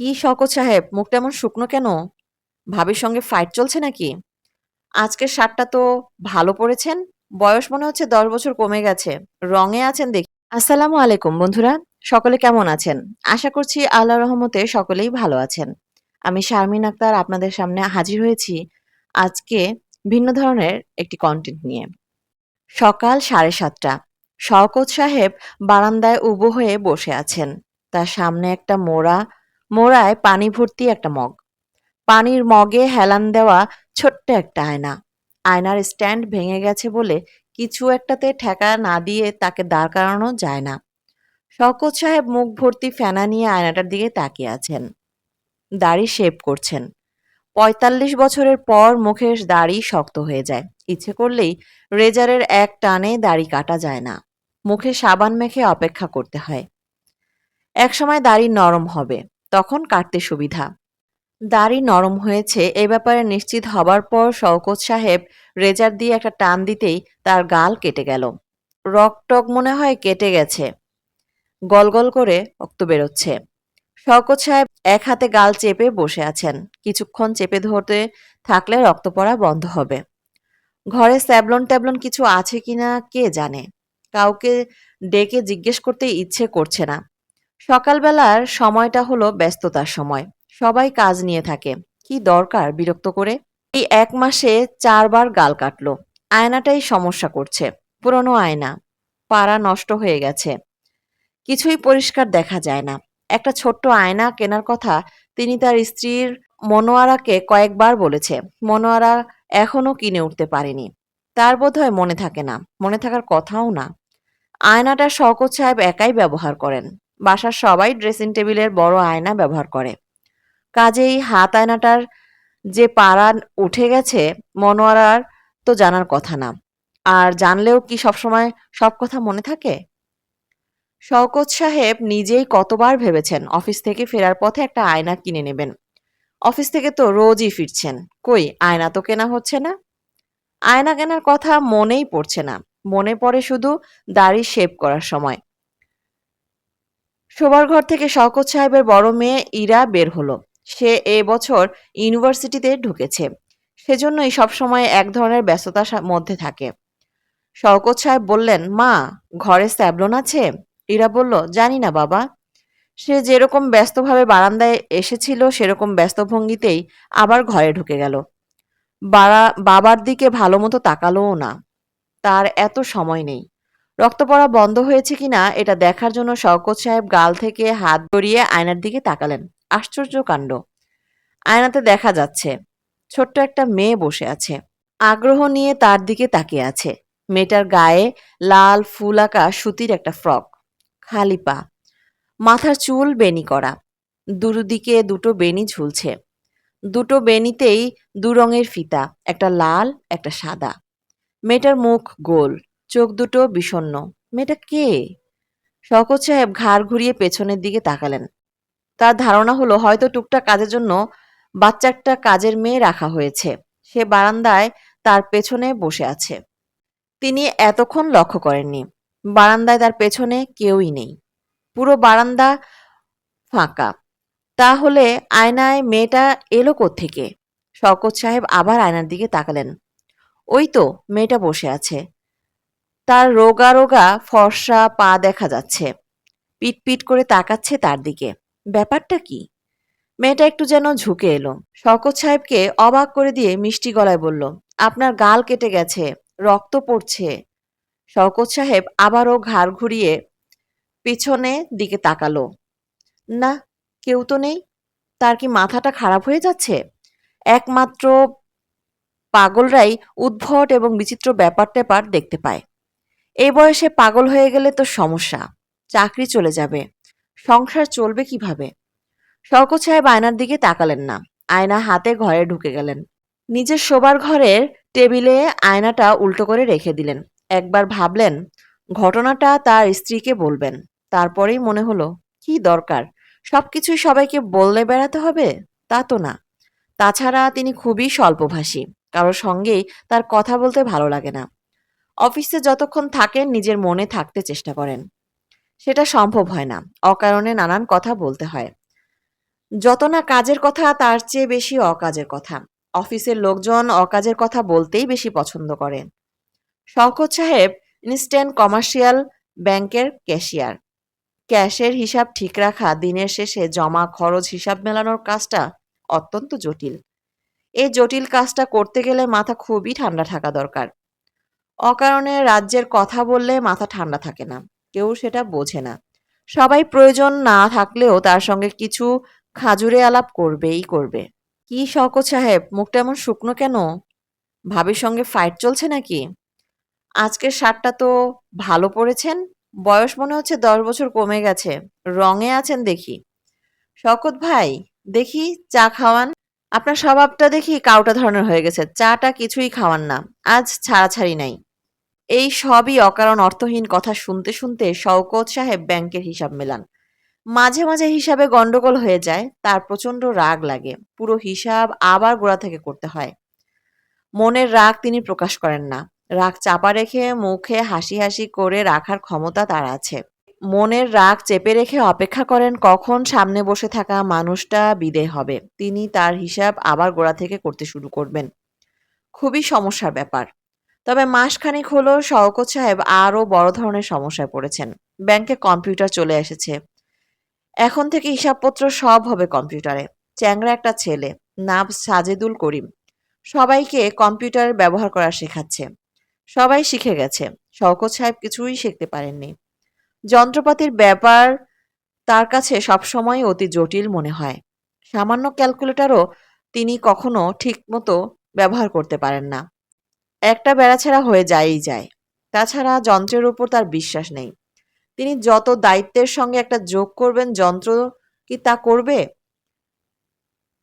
কি শকত সাহেব, মুখটা এমন শুকনো কেন? ভাবির সঙ্গে ফাইট চলছে নাকি? আজকের শার্টটা তো ভালো পড়েছেন বয়স মনে হচ্ছে দশ বছর কমে গেছে, রঙে আছেন দেখি। আসসালামু আলাইকুম বন্ধুরা, সকলে কেমন আছেন? আশা করছি আল্লাহ রহমতে সকলেই ভালো আছেন। আমি শারমিন আক্তার আপনাদের সামনে হাজির হয়েছি আজকে ভিন্ন ধরনের একটি কন্টেন্ট নিয়ে। সকাল সাড়ে সাতটা, শওকত সাহেব বারান্দায় উবু হয়ে বসে আছেন। তার সামনে একটা মোড়া মোড়ায় পানি ভর্তি একটা মগ। পানির মগে হেলান দেওয়া ছোট্ট একটা আয়না। আয়নার স্ট্যান্ড ভেঙে গেছে বলে কিছু একটাতে ঠেকা না দিয়ে তাকে দাঁড় করানো যায় না। শওকত সাহেব মুখ ভর্তি ফেনা নিয়ে আয়নাটার দিকে তাকিয়ে আছেন। দাড়ি শেভ করছেন। পঁয়তাল্লিশ বছরের পর মুখের দাড়ি শক্ত হয়ে যায়। ইচ্ছে করলেই রেজারের এক টানে দাড়ি কাটা যায় না। মুখে সাবান মেখে অপেক্ষা করতে হয়। একসময় দাড়ি নরম হবে। তখন কাটতে সুবিধা। দাড়ি নরম হয়েছে, এ ব্যাপারে নিশ্চিত হবার পর শওকত সাহেব রেজার দিয়ে একটা টান দিতেই তার গাল কেটে গেল। রকটক মনে হয় কেটে গেছে। গলগল করে রক্ত বেরোচ্ছে। শওকত সাহেব এক হাতে গাল চেপে বসে আছেন। কিছুক্ষণ চেপে ধরতে থাকলে রক্ত পড়া বন্ধ হবে। ঘরে স্যাবলন ট্যাবলন কিছু আছে কিনা কে জানে? কাউকে ডেকে জিজ্ঞেস করতে ইচ্ছে করছে না। সকালবেলার সময়টা হলো ব্যস্ততার সময়। সবাই কাজ নিয়ে থাকে। কি দরকার বিরক্ত করে? এই এক মাসে চারবার গাল কাটলো। আয়নাটাই সমস্যা করছে। পুরনো আয়না। পাড়া নষ্ট হয়ে গেছে। কিছুই পরিষ্কার দেখা যায় না। একটা ছোট্ট আয়না কেনার কথা তিনি তার স্ত্রীর মনোয়ারাকে কয়েকবার বলেছে। মনোয়ারা এখনও কিনে উঠতে পারেনি। তার বোধহয় মনে থাকে না। মনে থাকার কথাও না। আয়নাটা শওকত সাহেব একাই ব্যবহার করেন। বাসার সবাই ড্রেসিং টেবিলের বড় আয়না ব্যবহার করে। কাজেই হাত আয়নাটার যে পাড়া উঠে গেছে, মনোয়ারার তো জানার কথা না। আর জানলেও কি সবসময় সব কথা মনে থাকে? শওকত সাহেব নিজেই কতবার ভেবেছেন অফিস থেকে ফেরার পথে একটা আয়না কিনে নেবেন। অফিস থেকে তো রোজই ফিরছেন। কই, আয়না তো কেনা হচ্ছে না? আয়না কেনার কথা মনেই পড়ছে না। মনে পড়ে শুধু দাড়ি শেভ করার সময়। শোবার ঘর থেকে শওকত সাহেবের বড় মেয়ে ইরা বের হলো। সে এ বছর ইউনিভার্সিটিতে ঢুকেছে। সেজন্যই সবসময় এক ধরনের ব্যস্ততার মধ্যে থাকে। শওকত সাহেব বললেন, মা, ঘরে স্যাবলন আছে? ইরা বলল, জানি না বাবা। সে যেরকম ব্যস্তভাবে বারান্দায় এসেছিল, সেরকম ব্যস্ত ভঙ্গিতেই আবার ঘরে ঢুকে গেল। বাড়া বাবার দিকে ভালো মতো তাকালোও না। তার এত সময় নেই। রক্ত পড়া বন্ধ হয়েছে কিনা এটা দেখার জন্য শওকত সাহেব গাল থেকে হাত গড়িয়ে আয়নার দিকে তাকালেন। আশ্চর্য কাণ্ড। আয়নাতে দেখা যাচ্ছে, ছোট্ট একটা মেয়ে বসে আছে। আগ্রহ নিয়ে তার দিকে তাকিয়ে আছে। মেয়েটার গায়ে লাল ফুল আঁকা সুতির একটা ফ্রক। খালি পা। মাথার চুল বেনি করা। দুদিকে দুটো বেনি ঝুলছে। দুটো বেনিতেই দু রঙের ফিতা, একটা লাল, একটা সাদা। মেয়েটার মুখ গোল। চোখ দুটো বিষণ্ণ। মেয়েটা কে? শওকত সাহেব ঘাড় ঘুরিয়ে পেছনের দিকে তাকালেন। তার ধারণা হলো হয়তো টুকটাক কাজের জন্য বাচ্চা একটা কাজের মেয়ে রাখা হয়েছে। সে বারান্দায় তার পেছনে বসে আছে। তিনি এতক্ষণ লক্ষ্য করেননি। বারান্দায় তার পেছনে কেউই নেই। পুরো বারান্দা ফাঁকা। তাহলে আয়নায় মেয়েটা এলো থেকে শকত সাহেব আবার আয়নার দিকে তাকালেন। ওই তো, মেয়েটা বসে আছে। তার রোগা রোগা ফর্সা পা দেখা যাচ্ছে। পিট পিট করে তাকাচ্ছে তার দিকে। ব্যাপারটা কি? মেয়েটা একটু যেন ঝুঁকে এলো। শওকত সাহেবকে অবাক করে দিয়ে মিষ্টি গলায় বলল, আপনার গাল কেটে গেছে, রক্ত পড়ছে। শওকত সাহেব আবারও ঘাড় ঘুরিয়ে পিছনে দিকে তাকালো। না, কেউ তো নেই। তার কি মাথাটা খারাপ হয়ে যাচ্ছে? একমাত্র পাগলরাই উদ্ভট এবং বিচিত্র ব্যাপার ট্যাপার দেখতে পায়। এই বয়সে পাগল হয়ে গেলে তো সমস্যা, চাকরি চলে যাবে, সংসার চলবে কীভাবে? শওকত সাহেব আয়নার দিকে তাকালেন না, আয়না হাতে ঘরে ঢুকে গেলেন। নিজের শোবার ঘরের টেবিলে আয়নাটা উল্টো করে রেখে দিলেন। একবার ভাবলেন, ঘটনাটা তার স্ত্রীকে বলবেন, তারপরেই মনে হলো, কি দরকার? সবকিছুই সবাইকে বললে বেড়াতে হবে? তা তো না। তাছাড়া তিনি খুবই স্বল্পভাষী, কারোর সঙ্গেই তার কথা বলতে ভালো লাগে না। অফিসে যতক্ষণ থাকেন, নিজের মনে থাকতে চেষ্টা করেন। সেটা সম্ভব হয় না। অকারণে নানান কথা বলতে হয়। যত না কাজের কথা, তার চেয়ে বেশি অকাজের কথা। অফিসের লোকজন অকাজের কথা বলতেই বেশি পছন্দ করেন। শওকত সাহেব ইনস্ট্যান্ট কমার্শিয়াল ব্যাংকের ক্যাশিয়ার। ক্যাশের হিসাব ঠিক রাখা, দিনের শেষে জমা খরচ হিসাব মেলানোর কাজটা অত্যন্ত জটিল। এই জটিল কাজটা করতে গেলে মাথা খুবই ঠান্ডা থাকা দরকার। অকারণে রাজ্যের কথা বললে মাথা ঠান্ডা থাকে না। কেউ সেটা বোঝে না। সবাই প্রয়োজন না থাকলেও তার সঙ্গে কিছু খাজুরে আলাপ করবেই করবে। কি শওকত সাহেব, মুখটা এমন শুকনো কেন? ভাবির সঙ্গে ফাইট চলছে নাকি? আজকের শার্টটা তো ভালো পড়েছেন বয়স মনে হচ্ছে দশ বছর কমে গেছে। রঙে আছেন দেখি। শওকত ভাই, দেখি চা খাওয়ান। আপনার স্বভাবটা দেখি কাউটা ধরনের হয়ে গেছে। চাটা কিছুই খাওয়ান না। আজ ছাড়াছাড়ি নাই। এই সবই অকারণ অর্থহীন কথা শুনতে শুনতে শওকত সাহেব ব্যাংকের হিসাব মেলান। মাঝে মাঝে হিসাবে গন্ডগোল হয়ে যায়, তার প্রচণ্ড রাগ লাগে। পুরো হিসাব আবার গোড়া থেকে করতে হয়। মনের রাগ তিনি প্রকাশ করেন না। রাগ চাপা রেখে মুখে হাসি হাসি করে রাখার ক্ষমতা তার আছে। মনের রাগ চেপে রেখে অপেক্ষা করেন কখন সামনে বসে থাকা মানুষটা বিদেয় হবে। তিনি তার হিসাব আবার গোড়া থেকে করতে শুরু করবেন। খুবই সমস্যার ব্যাপার। তবে মাসখানেক হলো শওকত সাহেব আরও বড় ধরনের সমস্যায় পড়েছেন। ব্যাংকে কম্পিউটার চলে এসেছে। এখন থেকে হিসাবপত্র সব হবে কম্পিউটারে। চ্যাংরা একটা ছেলে, নাম সাজেদুল করিম। সবাইকে কম্পিউটার ব্যবহার করা শেখাচ্ছে। সবাই শিখে গেছে। শওকত সাহেব কিছুই শিখতে পারেননি। যন্ত্রপাতির ব্যাপার তার কাছে সবসময় অতি জটিল মনে হয়। সামান্য ক্যালকুলেটরও তিনি কখনো ঠিকমতো ব্যবহার করতে পারেন না। একটা বেড়াছাড়া হয়ে যায়ই যায়। তাছাড়া যন্ত্রের উপর তার বিশ্বাস নেই। তিনি যত দায়িত্বের সঙ্গে একটা যোগ করবেন, যন্ত্র কি তা করবে?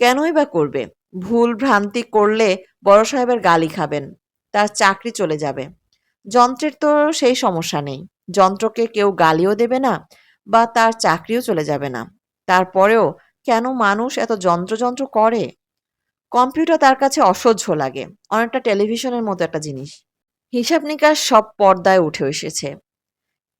কেনই বা করবে? ভুল ভ্রান্তি করলে বড় সাহেবের গালি খাবেন, তার চাকরি চলে যাবে। যন্ত্রের তো সেই সমস্যা নেই। যন্ত্রকে কেউ গালিও দেবে না বা তার চাকরিও চলে যাবে না। তারপরেও কেন মানুষ এত যন্ত্রযন্ত্র করে? কম্পিউটার তার কাছে অসহ্য লাগে। অনেকটা টেলিভিশনের মতো একটা জিনিস। হিসাব নিকাশ সব পর্দায় উঠে এসেছে।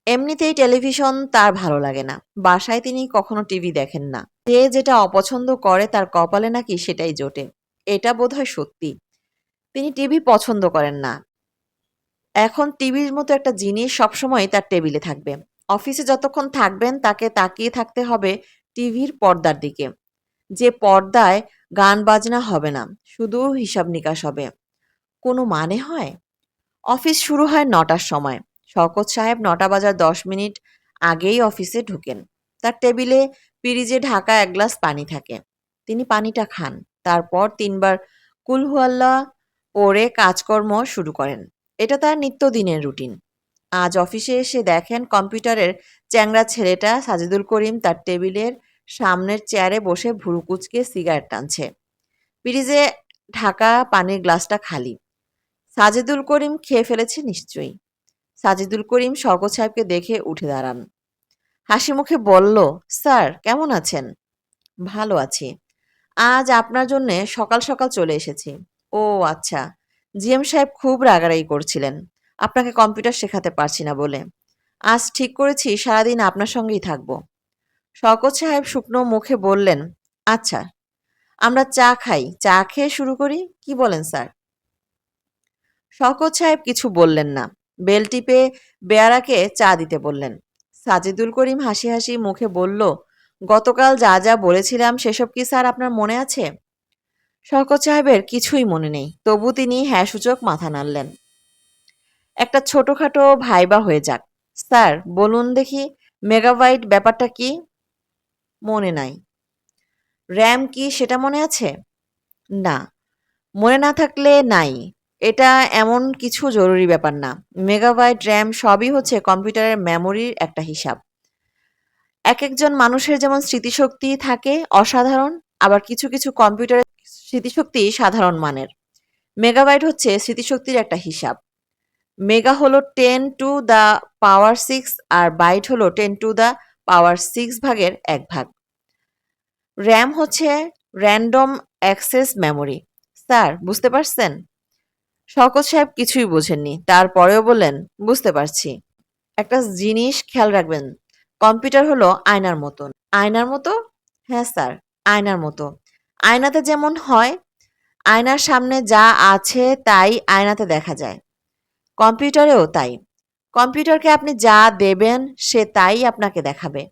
এমনিতেই টেলিভিশন তার ভালো লাগে না। বাসায় তিনি কখনো টিভি দেখেন না। যে যেটা অপছন্দ করে তার কপালে নাকি সেটাই জোটে। এটা বোধহয় সত্যি। তিনি টিভি পছন্দ করেন না। এখন টিভির মতো একটা জিনিস সবসময় তার টেবিলে থাকবে। অফিসে যতক্ষণ থাকবেন তাকে তাকিয়ে থাকতে হবে টিভির পর্দার দিকে। যে পর্দায় গান বাজনা হবে না, শুধু হিসাব নিকাশ হবে। কোনো মানে হয়? অফিস শুরু হয় নটার সময়। শওকত সাহেব নটা বাজার দশ মিনিট আগেই অফিসে ঢুকেন। তার টেবিলে পিরিজে ঢাকা এক গ্লাস পানি থাকে। তিনি পানিটা খান। তারপর তিনবার কুলহুয়াল্লা পরে কাজকর্ম শুরু করেন। এটা তার নিত্যদিনের রুটিন। আজ অফিসে এসে দেখেন কম্পিউটারের চ্যাংড়া ছেলেটা সাজিদুল করিম তার টেবিলের সামনের চেয়ারে বসে ভুরু কুচকে সিগারেট টানছে। পিরিজে ঢাকা পানির গ্লাসটা খালি। সাজিদুল করিম খেয়ে ফেলেছে নিশ্চয়ই। সাজিদুল করিম শওকত সাহেবকে দেখে উঠে দাঁড়ান। হাসি মুখে বলল, স্যার, কেমন আছেন? ভালো আছি। আজ আপনার জন্য সকাল সকাল চলে এসেছি। ও আচ্ছা। জিএম সাহেব খুব রাগারাগি করছিলেন। আপনাকে কম্পিউটার শেখাতে পারছি না বলে। আজ ঠিক করেছি, সারাদিন আপনার সঙ্গেই থাকব। শওকত সাহেব শুকনো মুখে বললেন আচ্ছা আমরা চা খাই। চা খেয়ে শুরু করি? কি বলেন, স্যার? শকত সাহেব কিছু বললেন না। বেল টিপে বেয়ারাকে চা দিতে বললেন। সাজিদুল করিম হাসি হাসি মুখে বলল, গতকাল যা যা বলেছিলাম, সেসব কি, স্যার, আপনার মনে আছে? শকত সাহেবের কিছুই মনে নেই। তবু তিনি হ্যাঁ সূচক মাথা নাড়লেন। একটা ছোটখাটো ভাইবা হয়ে যাক। স্যার, বলুন দেখি, মেগাবাইট ব্যাপারটা কি? মনে নাই। র্যাম কি সেটা মনে আছে? না। মনে না থাকলে নাই। এটা এমন কিছু জরুরি ব্যাপার না। মেগাবাইট র্যাম সবই হচ্ছে কম্পিউটারের মেমোরির একটা হিসাব। এক একজন মানুষের যেমন স্মৃতিশক্তি থাকে অসাধারণ, আবার কিছু কিছু কম্পিউটারের স্মৃতিশক্তি সাধারণ মানের। মেগাবাইট হচ্ছে স্মৃতিশক্তির একটা হিসাব। মেগা হলো ten to the power six R byte হলো ten to the power six ভাগের এক ভাগ। র্যাম হচ্ছে র্যান্ডম অ্যাক্সেস মেমোরি। স্যার, বুঝতে পারছেন? শওকত সাহেব কিছুই বোঝেননি। তারপরেও বললেন, বুঝতে পারছি। একটা জিনিস খেয়াল রাখবেন, কম্পিউটার হলো আয়নার মতন আয়নার মতো? হ্যাঁ স্যার, আয়নার মতো। আয়নাতে যেমন হয়, আয়নার সামনে যা আছে তাই আয়নাতে দেখা যায়। কম্পিউটারেও তাই। কম্পিউটারকে আপনি যা দেবেন, সে তাই আপনাকে দেখাবে।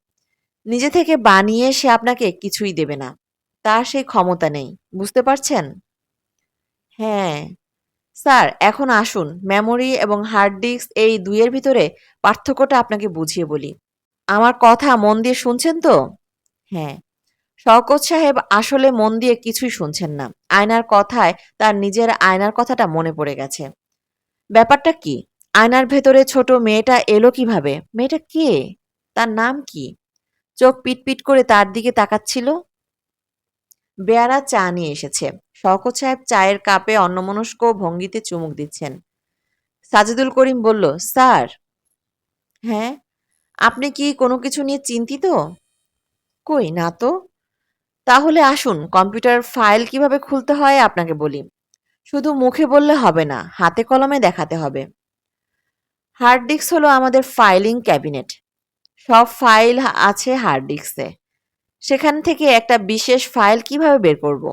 নিজে থেকে বানিয়ে সে আপনাকে কিছুই দেবে না। তার সেই ক্ষমতা নেই, বুঝতে পারছেন? হ্যাঁ। স্যার, এখন আসুন মেমোরি এবং হার্ড ডিস্ক এই দুইয়ের ভিতরে পার্থক্যটা আপনাকে বুঝিয়ে বলি। আমার কথা মন দিয়ে শুনছেন তো? হ্যাঁ। শওকত সাহেব আসলে মন দিয়ে কিছুই শুনছেন না। আয়নার কথায় তার নিজের আয়নার কথাটা মনে পড়ে গেছে। ব্যাপারটা কি? আয়নার ভেতরে ছোট মেয়েটা এলো কীভাবে? মেয়েটা কে? তার নাম কি? চোখ পিটপিট করে তার দিকে তাকাচ্ছিল। বেয়ারা চা নিয়ে এসেছে। শওকত সাহেব চায়ের কাপে অন্যমনস্ক ভঙ্গিতে চুমুক দিচ্ছেন। সাজিদুল করিম বলল, স্যার। হ্যাঁ? আপনি কি কোনো কিছু নিয়ে চিন্তিত? কই, না তো। তাহলে আসুন, কম্পিউটার ফাইল কীভাবে খুলতে হয় আপনাকে বলি। শুধু মুখে বললে হবে না, হাতে কলমে দেখাতে হবে। হার্ড ডিস্ক হলো আমাদের ফাইলিং ক্যাবিনেট। সব ফাইল আছে হার্ড ডিস্কে। সেখান থেকে একটা বিশেষ ফাইল কীভাবে বের করব?